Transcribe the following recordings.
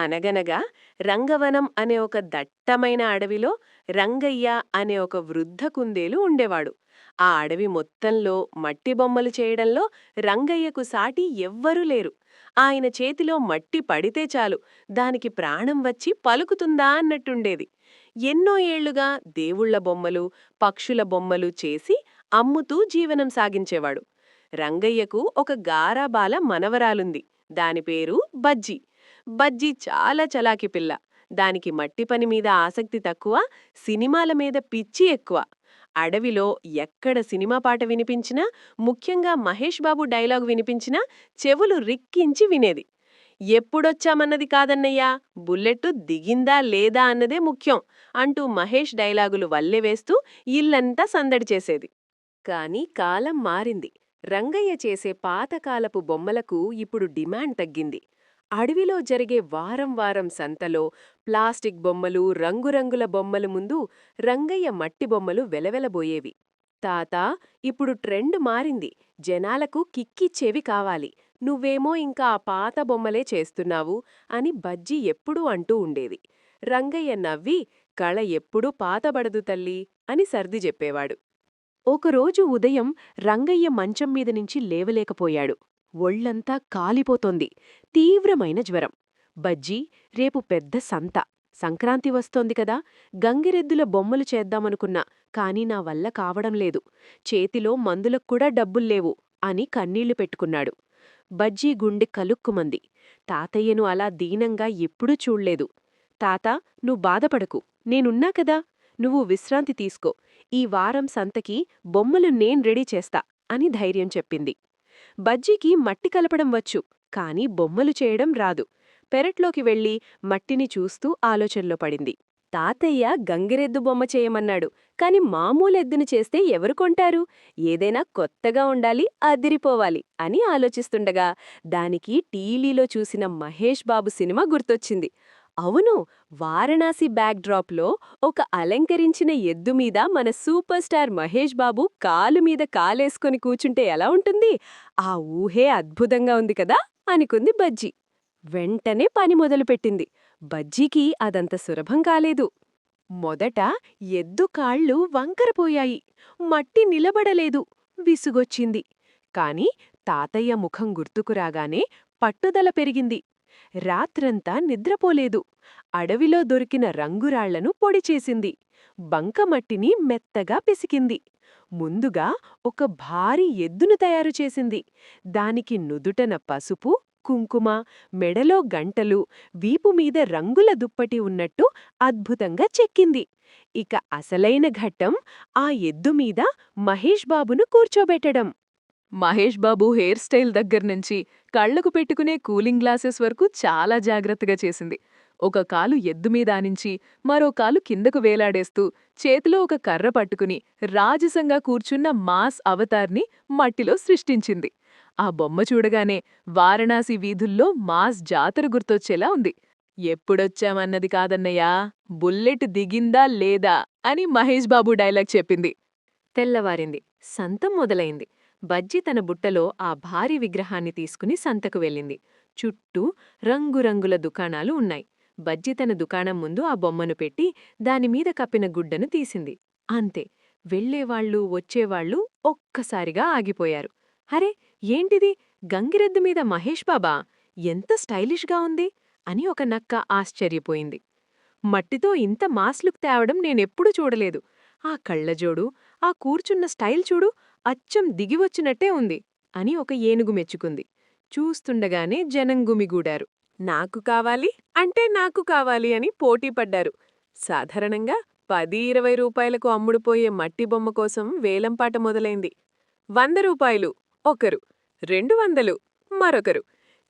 అనగనగా రంగవనం అనే ఒక దట్టమైన అడవిలో రంగయ్య అనే ఒక వృద్ధ కుందేలు ఉండేవాడు. ఆ అడవి మొత్తంలో మట్టి బొమ్మలు చేయడంలో రంగయ్యకు సాటి ఎవ్వరూ లేరు. ఆయన చేతిలో మట్టి పడితే చాలు దానికి ప్రాణం వచ్చి పలుకుతుందా అన్నట్టుండేది. ఎన్నో ఏళ్ళుగా దేవుళ్ళ బొమ్మలు పక్షుల బొమ్మలు చేసి అమ్ముతూ జీవనం సాగించేవాడు. రంగయ్యకు ఒక గారాబాల మనవరాలుంది. దాని పేరు బజ్జి. బజ్జి చాలా చలాకి పిల్ల. దానికి మట్టి పని మీద ఆసక్తి తక్కువ సినిమాల మీద పిచ్చి ఎక్కువ. అడవిలో ఎక్కడ సినిమా పాట వినిపించినా ముఖ్యంగా మహేష్ బాబు డైలాగ్ వినిపించినా చెవులు రిక్కించి వినేది. ఎప్పుడొచ్చామన్నది కాదన్నయ్యా? బుల్లెట్టు దిగిందా లేదా అన్నదే ముఖ్యం అంటూ మహేష్ డైలాగులు వల్లెవేస్తూ ఇల్లంతా సందడి చేసేది. కాని కాలం మారింది. రంగయ్య చేసే పాతకాలపు బొమ్మలకు ఇప్పుడు డిమాండ్ తగ్గింది. అడవిలో జరిగే వారం వారం సంతలో ప్లాస్టిక్ బొమ్మలు రంగురంగుల బొమ్మలు ముందు రంగయ్య మట్టి బొమ్మలు వెలవెలబోయేవి. తాతా ఇప్పుడు ట్రెండ్ మారింది. జనాలకు కిక్కిచ్చేవి కావాలి. నువ్వేమో ఇంకా ఆ పాత బొమ్మలే చేస్తున్నావు అని బజ్జి ఎప్పుడూ అంటూ ఉండేది. రంగయ్య నవ్వి కళ ఎప్పుడూ పాతబడదు తల్లి అని సర్ది చెప్పేవాడు. ఒకరోజు ఉదయం రంగయ్య మంచం మీద నుంచి లేవలేకపోయాడు. ఒళ్ళంతా కాలిపోతోంది. తీవ్రమైన జ్వరం. బజ్జీ రేపు పెద్ద సంత. సంక్రాంతి వస్తోంది కదా. గంగిరెద్దుల బొమ్మలు చేద్దామనుకున్నా కాని నా వల్ల కావడం లేదు. చేతిలో మందులక్కూడా డబ్బుల్లేవు అని కన్నీళ్ళు పెట్టుకున్నాడు. బజ్జీ గుండె కలుక్కుమంది. తాతయ్యను అలా దీనంగా ఎప్పుడూ చూడ్లేదు. తాత నువ్వు బాధపడకు. నేనున్నా కదా. నువ్వు విశ్రాంతి తీసుకో. ఈ వారం సంతకి బొమ్మలు నేను రెడీ చేస్తా అని ధైర్యం చెప్పింది. బజ్జీకి మట్టి కలపడం వచ్చు కాని బొమ్మలు చేయడం రాదు. పెరట్లోకి వెళ్ళి మట్టిని చూస్తూ ఆలోచనలో పడింది. తాతయ్య గంగిరెద్దు బొమ్మ చేయమన్నాడు కాని మామూలెద్దును చేస్తే ఎవరు కొంటారు? ఏదైనా కొత్తగా ఉండాలి అదిరిపోవాలి అని ఆలోచిస్తుండగా దానికి టీలీలో చూసిన మహేష్ బాబు సినిమా గుర్తొచ్చింది. అవును వారణాసి బ్యాక్డ్రాప్లో ఒక అలంకరించిన ఎద్దు మీద మన సూపర్ స్టార్ మహేష్ బాబు కాలు మీద కాలేసుకొని కూచుంటే ఎలా ఉంటుంది? ఆ ఊహే అద్భుతంగా ఉంది కదా? అనుకుంది బజ్జీ. వెంటనే పని మొదలుపెట్టింది. బజ్జీకి అదంత సులభం కాలేదు. మొదట ఎద్దు కాళ్ళు వంకరపోయాయి మట్టి నిలబడలేదు. విసుగొచ్చింది. కాని తాతయ్య ముఖం గుర్తుకురాగానే పట్టుదల పెరిగింది. రాత్రంతా నిద్రపోలేదు. అడవిలో దొరికిన రంగురాళ్ళను పొడిచేసింది బంకమట్టిని మెత్తగా పిసికింది. ముందుగా ఒక భారీ ఎద్దును తయారు చేసింది. దానికి నుదుటన పసుపు కుంకుమ మెడలో గంటలు వీపుమీద రంగుల దుప్పటి ఉన్నట్టు అద్భుతంగా చెక్కింది. ఇక అసలైన ఘట్టం ఆ ఎద్దుమీద మహేష్ బాబును కూర్చోబెట్టడం. మహేష్ బాబు హెయిర్ స్టైల్ దగ్గర్నుంచి కళ్ళకు పెట్టుకునే కూలింగ్ గ్లాసెస్ వరకు చాలా జాగ్రత్తగా చేసింది. ఒక కాలు ఎద్దుమీదానించి మరో కాలు కిందకు వేలాడేస్తూ చేతిలో ఒక కర్ర పట్టుకుని రాజసంగా కూర్చున్న మాస్ అవతార్ని మట్టిలో సృష్టించింది. ఆ బొమ్మ చూడగానే వారణాసి వీధుల్లో మాస్ జాతర గుర్తొచ్చేలా ఉంది. ఎప్పుడొచ్చామన్నది కాదన్నయ్యా? బుల్లెట్ దిగిందా లేదా? అని మహేష్ బాబు డైలాగ్ చెప్పింది. తెల్లవారింది. సంతం మొదలైంది. బజ్జి తన బుట్టలో ఆ భారీ విగ్రహాన్ని తీసుకుని సంతకు వెళ్ళింది. చుట్టూ రంగురంగుల దుకాణాలు ఉన్నాయి. బజ్జి తన దుకాణం ముందు ఆ బొమ్మను పెట్టి దానిమీద కప్పిన గుడ్డను తీసింది. అంతే వెళ్ళేవాళ్ళూ వచ్చేవాళ్ళూ ఒక్కసారిగా ఆగిపోయారు. హరే ఏంటిది? గంగిరెద్దు మీద మహేష్ బాబా? ఎంత స్టైలిష్గా ఉంది? అని ఒక నక్క ఆశ్చర్యపోయింది. మట్టితో ఇంత మాస్లుక్ తేవడం నేనెప్పుడూ చూడలేదు. ఆ కళ్ళజోడు ఆ కూర్చున్న స్టైల్ చూడు అచ్చం దిగివచ్చినట్టే ఉంది అని ఒక ఏనుగు మెచ్చుకుంది. చూస్తుండగానే జనం గుమిగూడారు. నాకు కావాలి అంటే నాకు కావాలి అని పోటీపడ్డారు సాధారణంగా పది ఇరవై రూపాయలకు అమ్ముడుపోయే మట్టి బొమ్మ కోసం వేలంపాట మొదలైంది. వంద రూపాయలు ఒకరు రెండు వందలు మరొకరు.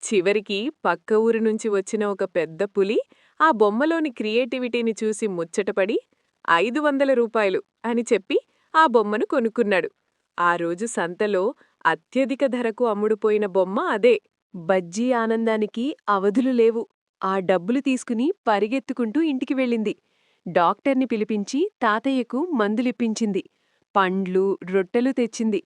చివరికి పక్క ఊరు నుంచి వచ్చిన ఒక పెద్ద పులి ఆ బొమ్మలోని క్రియేటివిటీని చూసి ముచ్చటపడి ఐదు వందల రూపాయలు అని చెప్పి ఆ బొమ్మను కొనుక్కున్నాడు. ఆ రోజు సంతలో అత్యధిక ధరకు అమ్ముడుపోయిన బొమ్మ అదే. బజ్జీ ఆనందానికి అవధులు లేవు. ఆ డబ్బులు తీసుకుని పరిగెత్తుకుంటూ ఇంటికి వెళ్ళింది. డాక్టర్ని పిలిపించి తాతయ్యకు మందులిప్పించింది. పండ్లు రొట్టెలు తెచ్చింది.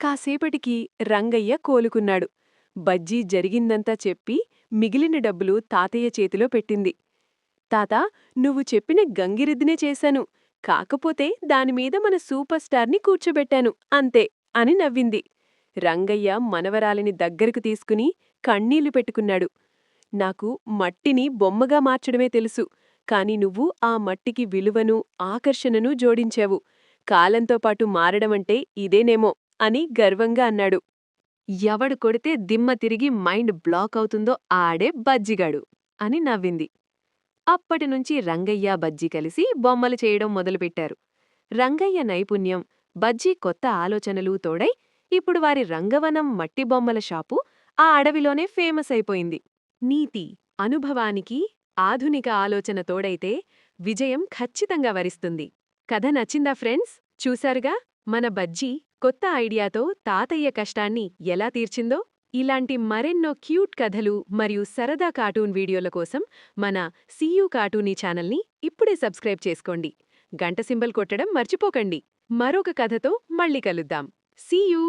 కాసేపటికి రంగయ్య కోలుకున్నాడు. బజ్జీ జరిగిందంతా చెప్పి మిగిలిన డబ్బులు తాతయ్య చేతిలో పెట్టింది. తాత నువ్వు చెప్పిన గంగిరెద్దునే చేశాను. కాకపోతే దానిమీద మన సూపర్ స్టార్ని కూర్చోబెట్టాను అంతే అని నవ్వింది. రంగయ్య మనవరాలిని దగ్గరకు తీసుకుని కన్నీళ్ళు పెట్టుకున్నాడు. నాకు మట్టిని బొమ్మగా మార్చడమే తెలుసు కాని నువ్వు ఆ మట్టికి విలువను ఆకర్షణను జోడించావు. కాలంతో పాటు మారడమంటే ఇదేనేమో అని గర్వంగా అన్నాడు. ఎవడు కొడితే దిమ్మ తిరిగి మైండ్ బ్లాక్ అవుతుందో ఆడే బజ్జిగాడు అని నవ్వింది. అప్పటినుంచి రంగయ్య బజ్జీ కలిసి బొమ్మలు చేయడం మొదలుపెట్టారు. రంగయ్య నైపుణ్యం బజ్జీ కొత్త ఆలోచనలు తోడై ఇప్పుడు వారి రంగవనం మట్టి బొమ్మల షాపు ఆ అడవిలోనే ఫేమస్ అయిపోయింది. నీతి అనుభవానికి ఆధునిక ఆలోచన తోడైతే విజయం ఖచ్చితంగా వరిస్తుంది. కథ నచ్చిందా ఫ్రెండ్స్? చూశారుగా? మన బజ్జీ కొత్త ఐడియాతో తాతయ్య కష్టాన్ని ఎలా తీర్చిందో? ఇలాంటి మరెన్నో క్యూట్ కథలు మరియు సరదా కార్టూన్ వీడియోల కోసం మన సీయూ కార్టూనీ ఛానల్ని ఇప్పుడే సబ్స్క్రైబ్ చేసుకోండి. గంట సింబల్ కొట్టడం మర్చిపోకండి. మరొక కథతో మళ్ళీ కలుద్దాం. సీయూ!